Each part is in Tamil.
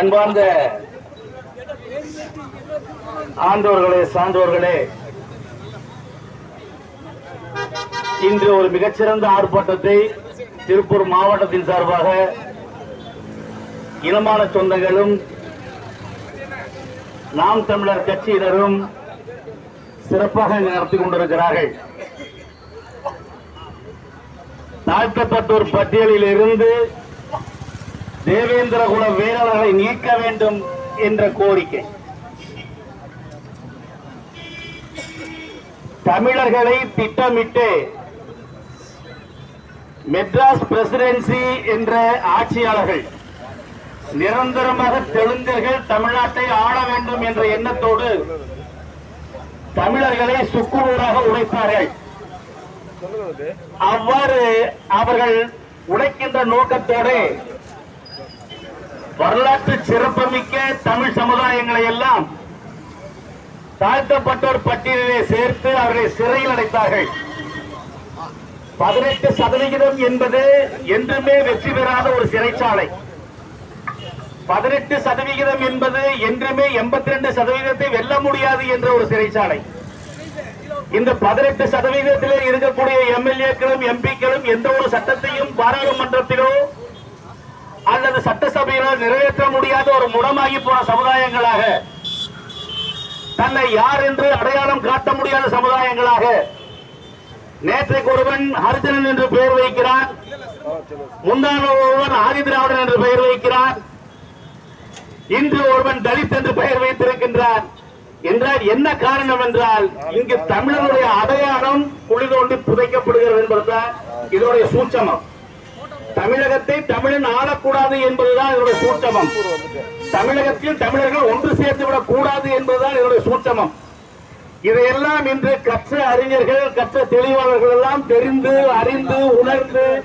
அன்பார்ந்த ஆண்டோர்களே சான்றோர்களே இன்று ஒரு மிகச்சிறந்த ஆர்ப்பாட்டத்தை திருப்பூர் மாவட்டத்தின் சார்பாக இனமான சொந்தங்களும் நாம் தமிழர் கட்சியினரும் சிறப்பாக நடத்தி கொண்டிருக்கிறார்கள். தாழ்த்தப்பட்டோர் பட்டியலில் இருந்து தேவேந்திர குல வீரர்களை நீக்க வேண்டும் என்ற கோரிக்கை. தமிழர்களை திட்டமிட்டு மெட்ராஸ் பிரசிடென்சி என்ற ஆட்சியாளர்கள் நிரந்தரமாக தெலுங்கர்கள் தமிழ்நாட்டை ஆள வேண்டும் என்ற எண்ணத்தோடு தமிழர்களை சுக்குநூறாக உடைத்தார்கள். அவ்வாறு அவர்கள் உடைக்கின்ற நோக்கத்தோடு வரலாற்று சிறப்புமிக்க தமிழ் சமுதாயங்களை எல்லாம் தாழ்த்தப்பட்டோர் பட்டியலிலே சேர்த்து அவர்களை சிறையில் அடைத்தார்கள். பதினெட்டு சதவிகிதம் என்பது என்றுமே வெற்றி பெறாத ஒரு சிறைச்சாலை. பதினெட்டு சதவிகிதம் என்பது என்றுமே எண்பத்தி ரெண்டு சதவீதத்தை வெல்ல முடியாது என்ற ஒரு சிறைச்சாலை. இந்த பதினெட்டு சதவீதத்திலே இருக்கக்கூடிய எம்எல்ஏக்களும் எம்பிக்களும் எந்த ஒரு சட்டத்தையும் பாராளுமன்றத்திலோ அல்லது சட்டசபையினால் நிறைவேற்ற முடியாத ஒரு முடமாகி போன சமுதாயங்களாக தன்னை யார் என்று அடையாளம் காட்ட முடியாத சமுதாயங்களாக நேற்றைக்கு ஒருவன் ஹரிஜனன் என்று பெயர் வைக்கிறான். முந்தான ஒருவன் ஆதிதிராவிடன் என்று பெயர் வைக்கிறான். இன்று ஒருவன் தலித் என்று பெயர் வைத்திருக்கின்றான். என்றால் என்ன காரணம் என்றால் இங்கு தமிழனுடைய அடையாளம் குளிதோண்டி புதைக்கப்படுகிறது என்பதுதான் இதனுடைய சூட்சமம். தமிழகத்தை தமிழன் ஆளக்கூடாது என்பதுதான் இதனுடைய சூட்சமம். தமிழகத்தில் தமிழர்கள் ஒன்று சேர்த்து விடக் கூடாது என்பதுதான் இதனுடைய சூட்சமம். இதையெல்லாம் இன்று கற்ற அறிஞர்கள் கற்ற தெளிவாளர்கள் எல்லாம் தெரிந்து அறிந்து உணர்ந்து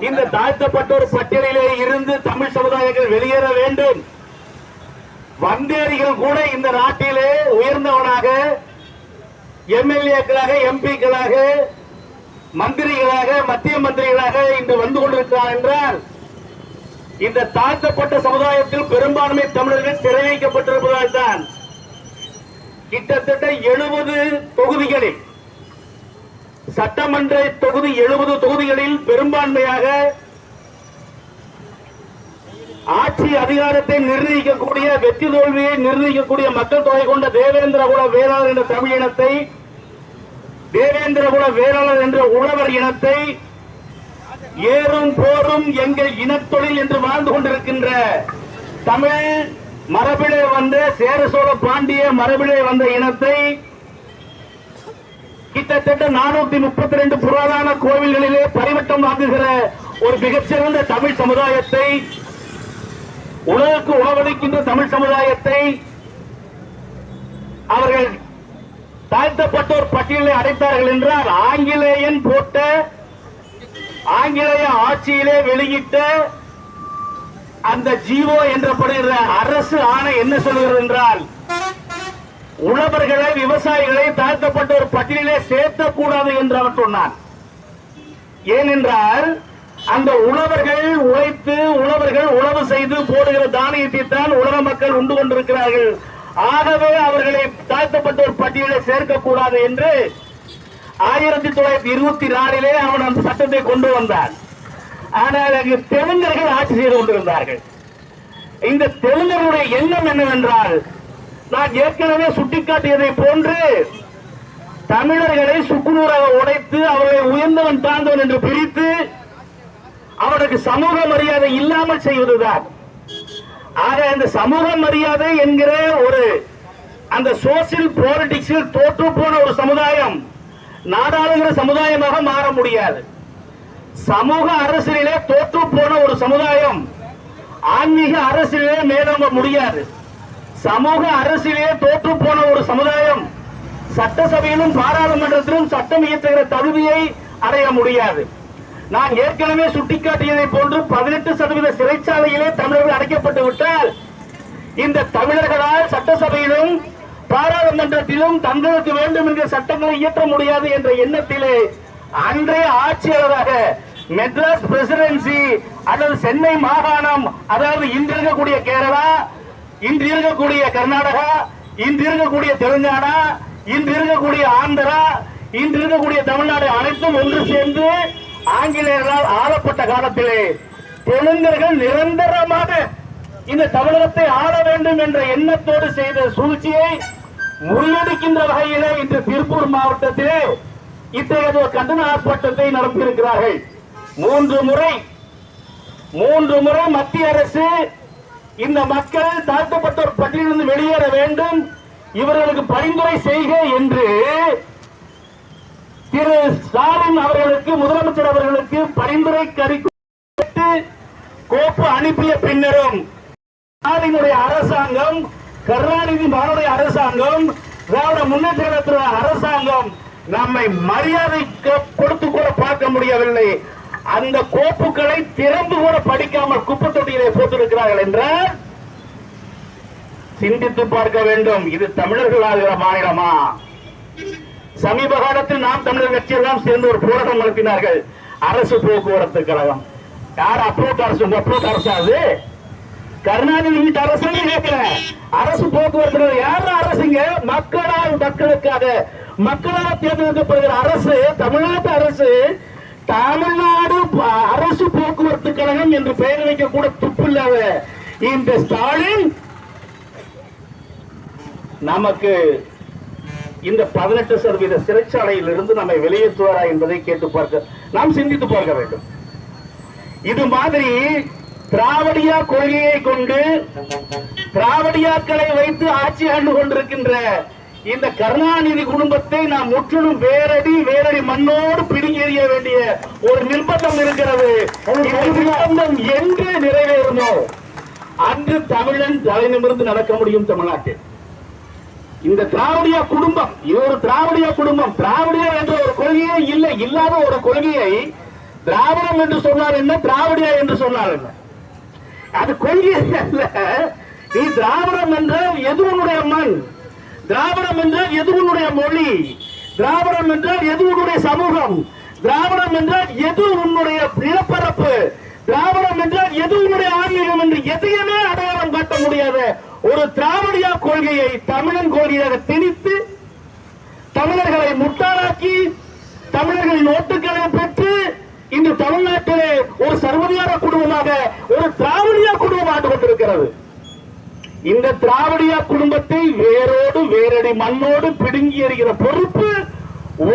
இந்த தாழ்த்தப்பட்டோர் பட்டியலிலே இருந்து தமிழ் சமுதாயங்கள் வெளியேற வேண்டும். வந்தேரிகள் கூட இந்த நாட்டிலே உயர்ந்தவனாக எம்எல்ஏக்களாக எம்பிக்களாக மந்திரிகளாக மத்திய மந்திரிகளாக இன்று வந்து கொண்டிருக்கிறார் என்றால் இந்த தாழ்த்தப்பட்ட சமுதாயத்தில் பெரும்பான்மை தமிழர்கள் சிறை வைக்கப்பட்டிருப்பதால் தான் கிட்டத்தட்ட எழுபது தொகுதிகளில் சட்டமன்ற தொகுதி எழுபது தொகுதிகளில் பெரும்பான்மையாக ஆட்சி அதிகாரத்தை நிர்ணயிக்கக்கூடிய வெற்றி தோல்வியை நிர்ணயிக்கக்கூடிய மக்கள் தொகை கொண்ட தேவேந்திர குல வேளாளர் என்ற தமிழினத்தை இனத்தை தேவேந்திர குல வேளாளர் என்ற உழவர் இனத்தை ஏறும் போரும் எங்கள் இனத்தொழில் என்று வாழ்ந்து கொண்டிருக்கின்ற தமிழ் மரபிலே வந்த சேர சோழ பாண்டிய மரபிலே வந்த இனத்தை கிட்டத்தட்ட நானூத்தி முப்பத்தி ரெண்டு புராதன கோவில்களிலே பரிவட்டம் வாங்குகிற ஒரு மிகச்சிறந்த தமிழ் சமுதாயத்தை உலகுக்கு உணவளிக்கின்ற தமிழ் சமுதாயத்தை அவர்கள் தாழ்த்தப்பட்டோர் பட்டியலை அடைத்தார்கள் என்றால் ஆங்கிலேயன் போட்ட ஆங்கிலேய ஆட்சியிலே வெளியிட்ட அந்த ஜீவோ என்றப்படுகிற அரசு ஆணை என்ன சொல்கிறது என்றால் உழவர்களை விவசாயிகளை தாழ்த்தப்பட்ட ஒரு பட்டியலிலே சேர்த்தக்கூடாது என்று அவர் சொன்னார். ஏனென்றால் அந்த உழவர்கள் உழைத்து உழவர்கள் உழவு செய்து போடுகிற தானியத்தை தான் உலக மக்கள் உண்டு கொண்டிருக்கிறார்கள். ஆகவே அவர்களை தாழ்த்தப்பட்டோர் பட்டியலை சேர்க்கக்கூடாது என்று ஆயிரத்தி தொள்ளாயிரத்தி இருபத்தி நாலிலே அவன் அந்த சட்டத்தை கொண்டு வந்தான். ஆனால் அங்கு தெலுங்கர்கள் ஆட்சி செய்து கொண்டிருந்தார்கள். இந்த தெலுங்கருடைய எண்ணம் என்னவென்றால் நான் ஏற்கனவே சுட்டிக்காட்டியதை போன்று தமிழர்களை சுக்குநூறாக உடைத்து அவர்களை உயர்ந்தவன் தாழ்ந்தவன் என்று பிரித்து அவனுக்கு சமூக மரியாதை இல்லாமல் செய்வதுதான். ஆக அந்த சமூக மரியாதை என்கிற ஒரு அந்த சோசியல் பாலிடிக்ஸில் தோற்று போன ஒரு சமுதாயம் நாடாளுகிற சமுதாயமாக மாற முடியாது. சமூக அரசியலிலே தோற்று போன ஒரு சமுதாயம் ஆன்மீக அரசியலிலே மேலோங்க முடியாது. சமூக அரசியலே தோற்று போன ஒரு சமுதாயம் சட்டசபையிலும் பாராளுமன்றத்திலும் சட்டம் இயற்றுகிற தகுதியை அடைய முடியாது. நான் ஏற்கனவே சுட்டிக்காட்டியதை போன்று பதினெட்டு சதவீத சிறைச்சாலையிலே தமிழர்கள் அடைக்கப்பட்டு விட்டால் இந்த தமிழர்களால் சட்டசபையிலும் பாராளுமன்றத்திலும் தங்களுக்கு வேண்டும் என்ற சட்டங்களை இயற்ற முடியாது என்ற எண்ணத்திலே அன்றைய ஆட்சியாளராக மெட்ராஸ் பிரசிடென்சி அல்லது சென்னை மாகாணம் அதாவது இன்று இருக்கக்கூடிய கேரளா இன்று இருக்கக்கூடிய கர்நாடகா இன்று இருக்கக்கூடிய தெலுங்கானா இன்று இருக்கக்கூடிய ஆந்திரா இன்று இருக்கக்கூடிய தமிழ்நாடு அனைத்தும் ஒன்று சேர்ந்து ஆங்கிலேயர்களால் ஆளப்பட்ட காலத்திலே தெலுங்கர்கள் நிரந்தரமாக இந்த தமிழகத்தை ஆள வேண்டும் என்ற எண்ணத்தோடு செய்த சூழ்ச்சியை முறியடிக்கின்ற வகையிலே இன்று திருப்பூர் மாவட்டத்திலே இத்தகைய ஒரு கண்டன ஆர்ப்பாட்டத்தை நடத்தியிருக்கிறார்கள். மூன்று முறை மூன்று முறை மத்திய அரசு இந்த மக்கள் தாழ்த்தப்பட்டோர் பட்டியலிருந்து வெளியேற வேண்டும் இவர்களுக்கு பரிந்துரை செய்க என்று திரு ஸ்டாலின் அவர்களுக்கு முதலமைச்சர் அவர்களுக்கு பரிந்துரை கறிக்கு கோப்பு அனுப்பிய பின்னரும் ஸ்டாலினுடைய அரசாங்கம் கருணாநிதி மகனுடைய அரசாங்கம் திராவிட முன்னேற்ற அரசாங்கம் நம்மை மரியாதை கொடுத்து கூட பார்க்க முடியவில்லை. அந்த கோப்புகளை திறந்து கூட படிக்காமல் குப்பை தொட்டியிலே போட்டிருக்கிறார்கள் என்றால் சிந்தித்து பார்க்க வேண்டும். இது தமிழர்கள் ஆகிற மாநிலமா? சமீப காலத்தில் நாம் தமிழர் கட்சியெல்லாம் சேர்ந்து ஒரு போராட்டம் நடத்தினார்கள். அரசு போக்குவரத்து கழகம். யார் அப்ரோட் அரசு உங்க அப்ரோட் அரசு அது? கருணாநிதி வீட்டு அரசு கேட்கிறேன் அரசு போக்குவரத்து யார் அரசுங்க மக்களால் மக்களுக்காக. மக்களால் தேர்ந்தெடுக்கப்படுகிற அரசு தமிழ்நாட்டு அரசு தமிழ்நாடு அரசு போக்குவரத்து கழகம் என்று பெயர் வைக்க கூட துப்பு இல்லாத இந்த ஸ்டாலின் நமக்கு இந்த பதினெட்டு சதவீத சிறைச்சாலையில் இருந்து நம்மை வெளியேற்றுவாரா என்பதை கேட்டு பார்க்க நாம் சிந்தித்து பார்க்க வேண்டும். இது மாதிரி திராவிடியா கொள்கையை கொண்டு திராவிடியாக்களை வைத்து ஆட்சி ஆண்டு கொண்டிருக்கின்ற இந்த கருணாநிதி குடும்பத்தை நாம் முற்றிலும் வேரடி வேரடி மண்ணோடு பிடுங்கி எறிய வேண்டிய ஒரு நிர்பந்தம் இருக்கிறது. நிர்பந்தம் என்று நிறைவேறுமோ? அன்று தமிழன் தலை நிமிர்ந்து நடக்க முடியும் தமிழ்நாட்டில். இந்த திராவிடியா குடும்பம் இது ஒரு திராவிடிய குடும்பம். திராவிடியா என்ற ஒரு கொள்கையே இல்லை இல்லாத ஒரு கொள்கையை திராவிடம் என்று சொன்னார் என்ன? திராவிடியா என்று சொன்னார் என்ன? அது கொள்கை அல்ல. நீ திராவிடம் என்ற எது உன்னுடைய மண்? திராவிடம் என்றால் எது உன்னுடைய மொழி? திராவிடம் என்றால் எது உன்னுடைய சமூகம்? திராவிடம் என்றால் எது உன்னுடைய நிலப்பரப்பு திராவிடம் என்றால் எது உன்னுடைய ஆன்மீகம் என்று எதையுமே அடையாளம் காட்ட முடியாது ஒரு திராவிடியா கொள்கையை தமிழன் கொள்கையாக திணித்து தமிழர்களை முட்டாளாக்கி தமிழர்களின் ஓட்டுக்களை பெற்று இன்று தமிழ்நாட்டிலே ஒரு சர்வதிகார குடும்பமாக ஒரு திராவிடியா குடும்பம் ஆண்டு கொண்டிருக்கிறது. இந்த திராவிடியா குடும்பத்தை வேரோடு வேரடி மண்ணோடு பிடுங்கி எறிகிற பொறுப்பு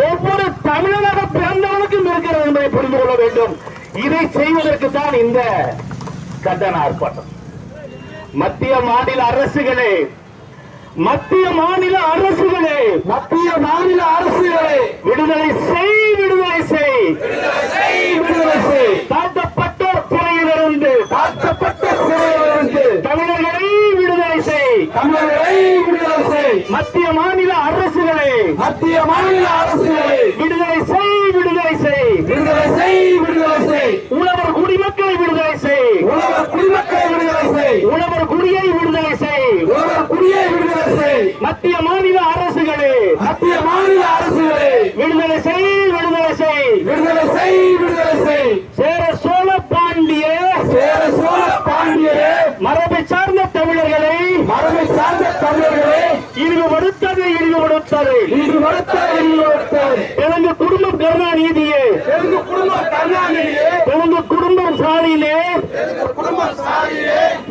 ஒவ்வொரு தமிழனாக பிறந்தவனுக்கும் இருக்கிறது என்பதை புரிந்து கொள்ள வேண்டும். இதை செய்வதற்கு தான் இந்த கண்டன ஆர்ப்பாட்டம். மத்திய மாநில அரசுகளே மத்திய மாநில அரசுகளே மத்திய மாநில அரசுகளை. விடுதலை செய் விடுதலை செய். விடுதலை செய் தாழ்த்தப்பட்டோர் சிறையிலிருந்து தாழ்த்தப்பட்ட சிறையிலிருந்து தமிழர்களை விடுதலை செய். தமிழர்களை விடுதலை செய். மத்திய மாநில அரசுகளே மத்திய மாநில அரசுகளை. விடுதலை செய் விடுதலை செய். விடுதலை செய் விடுதலை செய் உழவர் குடிமக்களை விடுதலை செய் உழவர் குடிமக்களை விடுதலை செய் உழவர் குடியை விடுதலை செய் உழவர் குடியை விடுதலை செய் மத்திய மாநில அரசுகளே. மத்திய மாநில அரசுகளை. விடுதலை செய் விடுதலை செய். விடுதலை செய் விடுதலை செய். சேர சோழ பாண்டிய. சேர சோழ பாண்டியரே மரபை சார்ந்த தமிழர்களை. மரபை சார்ந்த தமிழர்களே. இழிவுபடுத்தது இழிவுபடுத்தது. வருத்த எல்லோருத்தர் தெலுங்கு குடும்பம் கருணாநிதியே. தெலுங்கு குடும்ப கருணாநிதியே. தெலுங்கு குடும்பம் குடும்ப சாதியிலே.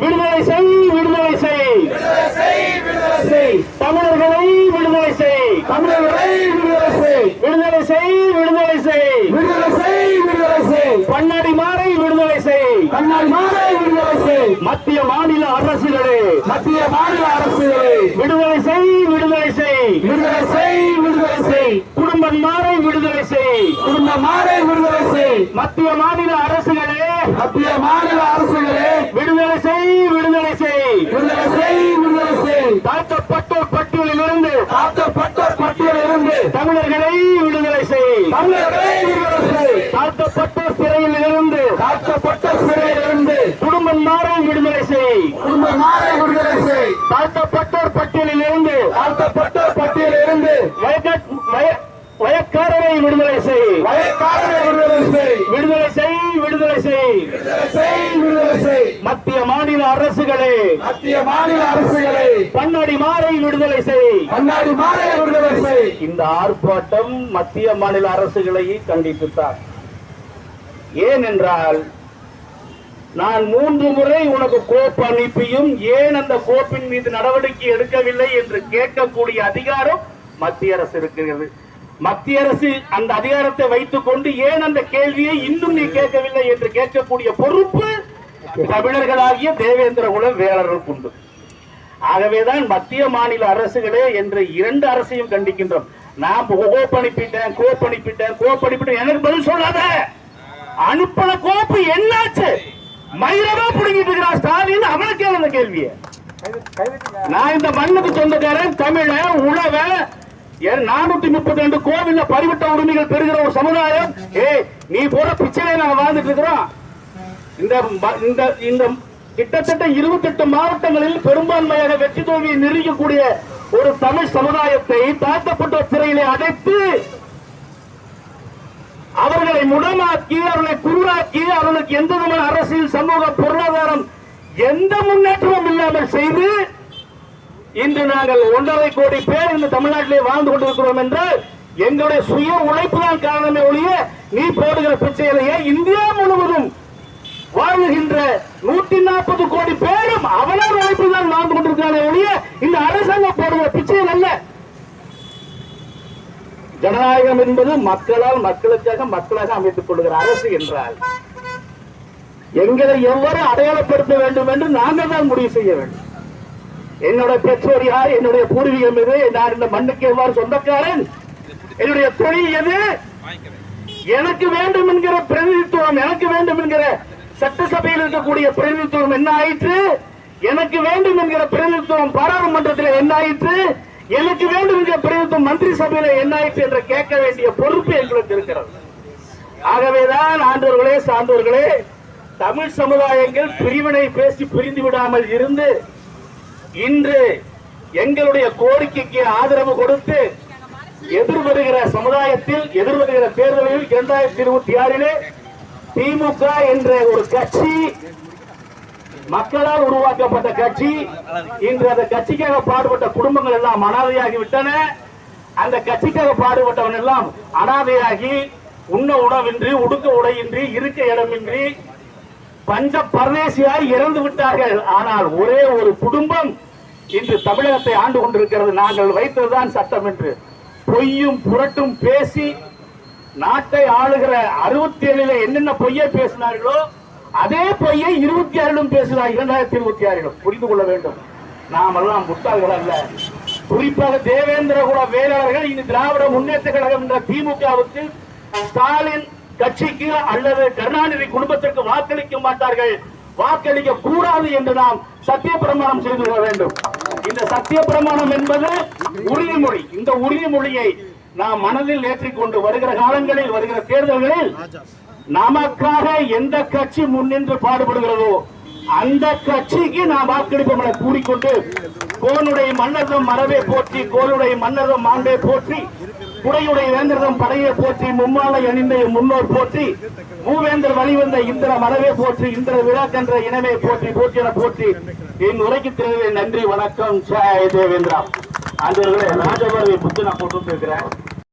விடுதலை செய் விடுதலை செய். தமிழர்களை விடுதலை செய். தமிழர்களை விடுதலை செய் விடுதலை செய். விடுதலை செய் விடுதலை செய் விடுதலை செய் பன்னாடி மாறை விடுதலை செய். பன்னாடி மாறை விடுதலை செய் மத்திய மாநில அரசுகளே மத்திய மாநில அரசுகளே. விடுதலை செய் விடுதலை செய். விடுதலை செய் விடுதலை செய். குடும்பம் மாறை விடுதலை செய். மாலை விடுதலை செய். மத்திய மாநில அரசுகளே. மத்திய மாநில அரசுகளே. விடுதலை செய் விடுதலை செய். விடுதலை செய் விடுதலை செய். தாழ்த்தப்பட்டோர் பட்டியலிலிருந்து தாழ்த்தப்பட்டோர் பட்டியலிருந்து தமிழர்களை விடுதலை செய். தமிழர்களை விடுதலை செய். தாழ்த்தப்பட்டோர் சிறையில் இருந்து தாழ்த்தப்பட்ட சிறையிலிருந்து குடும்பம் மாறை விடுதலை செய். மாலை விடுதலை செய். தாழ்த்தப்பட்டோர் பட்டியலில் இருந்து தாழ்த்தப்பட்டோர் பட்டியலிருந்து வயக்க- வய- வயக்கார வயக்காரரை விடுதலை செய். விடுதலை செய். விடுதலை செய் விடுதலை செய். விடுதலை செய் விடுதலை செய். மத்திய மாநில அரசுகளே. மத்திய மாநில அரசுகளை. பன்னாடி மாறை விடுதலை செய். கண்ணாடி மாலை விடுதலை செய். இந்த ஆர்ப்பாட்டம் மத்திய மாநில அரசுகளை கண்டித்துத்தான். ஏனென்றால் நான் மூன்று முறை உனக்கு கோப்பு அனுப்பியும் ஏன் அந்த கோப்பின் மீது நடவடிக்கை எடுக்கவில்லை என்று கேட்கக்கூடிய அதிகாரம் மத்திய அரசு இருக்கிறது. மத்திய அரசு அந்த அதிகாரத்தை வைத்துக் கொண்டு ஏன் அந்த கேள்வியை இன்னும் நீ கேட்கவில்லை என்று கேட்கக்கூடிய பொறுப்பு தமிழர்களாகிய தேவேந்திர குல வேளர்களுக்கு உண்டு. ஆகவேதான் மத்திய மாநில அரசுகளே என்ற இரண்டு அரசையும் கண்டிக்கின்றோம். நான் கோப்பு அனுப்பிட்டேன் கோப்பு அனுப்பிட்டேன் கோப்பு அனுப்பிட்டேன் எனக்கு பதில் சொல்லாத. அனுப்பின கோப்பு என்னாச்சு? மயிரமா புடுங்கிட்டு இருக்கிறான் ஸ்டாலின்? அவனை கேளு அந்த கேள்வியை நான் இந்த மண்ணுக்கு சொந்தக்காரன் தமிழ உழவ நானூத்தி முப்பத்தி ரெண்டு கோவில்ல பறிவிட்ட உரிமைகள் பெறுகிற ஒரு சமுதாயம். ஏய் நீ போற பிச்சையை நாங்க வாழ்ந்துட்டு இருக்கிறோம். இந்த இந்த இந்த கிட்டத்தட்ட 28 மாவட்டங்களில் பெரும்பான்மையாக வெற்றி தோல்வியை நிரூபிக்கக்கூடிய ஒரு தமிழ் சமுதாயத்தை தாக்கப்பட்ட சிறையிலே அடைத்து அவர்களை முடமாக்கி அவர்களை குருடாக்கி அவர்களுக்கு எந்த விதமான அரசியல் சமூக பொருளாதாரம் எந்த முன்னேற்றமும் இல்லாமல் செய்து இன்று நாங்கள் ஒன்றரை கோடி பேர் இந்த தமிழ்நாட்டிலே வாழ்ந்து கொண்டிருக்கிறோம் என்றால் எங்களுடைய சுய உழைப்பு தான் காரணமே ஒழிய நீ போடுகிற பிரச்சனையிலேயே இந்தியா முழுவதும் வாழுகின்ற நூத்தி நாற்பது கோடி பேரும் அவனர் உழைப்பு தான் வாழ்ந்து கொண்டிருக்கிறானே ஒழிய இந்த அரசாங்கம் போடுகிற பிச்சையில் அல்ல. ஜனநாயகம் என்பது மக்களால் மக்களுக்காக மக்களாக அமைத்துக் கொள்கிற அரசு என்றால் எங்களை எவ்வாறு அடையாளப்படுத்த வேண்டும் என்று நாங்கள் தான் முடிவு செய்ய வேண்டும். என்னோட பெற்றோர் யார் என்னுடைய பூர்வீகம் எது? நான் இந்த மண்ணுக்கு எவ்வாறு சொந்தக்காரன்? என்னுடைய தொழில் எது? எனக்கு வேண்டும் என்கிற பிரதிநிதித்துவம் எனக்கு வேண்டும் என்கிற சட்டசபையில் இருக்கக்கூடிய பிரதிநிதித்துவம் என்ன ஆயிற்று? எனக்கு வேண்டும் என்கிற பிரதிநிதித்துவம் பாராளுமன்றத்தில் என்ன ஆயிற்று? எனக்கு வேண்டும் என்கிற பிரதிநிதித்துவம் மந்திரி சபையில என்ன ஆயிற்று என்று கேட்க வேண்டிய பொறுப்பு எங்களுக்கு இருக்கிறது. ஆகவேதான் ஆண்டவர்களே சான்றோர்களே தமிழ் சமுதாயங்கள் பிரிவினை பேசி பிரிந்து விடாமல் இருந்து இன்று எங்களுடைய கோரிக்கைக்கு ஆதரவு கொடுத்து எதிர்வருகிற சமுதாயத்தில் எதிர்வருகிற தேர்தலில் இரண்டாயிரத்தி இருபத்தி ஆறிலே திமுக என்ற ஒரு கட்சி மக்களால் உருவாக்கப்பட்ட கட்சி இன்று அந்த கட்சிக்காக பாடுபட்ட குடும்பங்கள் எல்லாம் அனாதையாகி விட்டன. அந்த கட்சிக்காக பாடுபட்டவன் எல்லாம் அனாதையாகி உண்ண உணவின்றி உடுக்க உடையின்றி இருக்க இடமின்றி பஞ்ச பரதேசியாய் இறந்து விட்டார்கள். ஆனால் ஒரே ஒரு குடும்பம் இன்று தமிழகத்தை ஆண்டு கொண்டிருக்கிறது. நாங்கள் வைத்ததுதான் சட்டம் என்று. பொய்யும் புரட்டும் பேசி நாட்டை ஆளுகிற அறுபத்தி ஏழுல என்னென்ன பொய்யை பேசினார்களோ அதே பொய்யை இருபத்தி ஆறிலும் பேசினார். இரண்டாயிரத்தி இருபத்தி ஆறிலும் புரிந்து கொள்ள வேண்டும். நாம் எல்லாம் முட்டாள்கள் அல்ல. குறிப்பாக தேவேந்திர குல வேளாளர்கள் இனி திராவிட முன்னேற்ற கழகம் என்ற திமுகவுக்கு ஸ்டாலின் கட்சிக்கு அல்லது கருணாநிதி குடும்பத்திற்கு வாக்களிக்க மாட்டார்கள். வாக்களிக்க கூடாது என்று நாம் சத்திய பிரமாணம் செய்து கொள்ள வேண்டும். இந்த சத்திய பிரமாணம் என்பது உறுதிமொழி இந்த உறுதிமொழியை நாம் மனதில் ஏற்றிக்கொண்டு வருகிற காலங்களில் வருகிற தேர்தல்களில் நமக்காக எந்த கட்சி முன்னின்று பாடுபடுகிறதோ அந்த கட்சிக்கு நாம் வாக்களிப்போம் என கூறிக்கொண்டு கோனுடைய மன்னர்தம் மரபை போற்றி கோனுடைய மன்னர்தம் மாண்பை போற்றி குடையுடைய வேந்தர்தம் படையை போற்றி மும்மாலை அணிந்த முன்னோர் போற்றி மூவேந்தர் வழிவந்த இந்திர மனவே போற்றி இந்திர விழாக்கன்ற இனமே போற்றி போற்றி என போற்றி. என் உரைக்கு தெரிவித்த நன்றி வணக்கம். ஜெய தேவேந்திரா. அந்த ராஜபாரதி புத்து நான் போட்டு இருக்கிறேன்.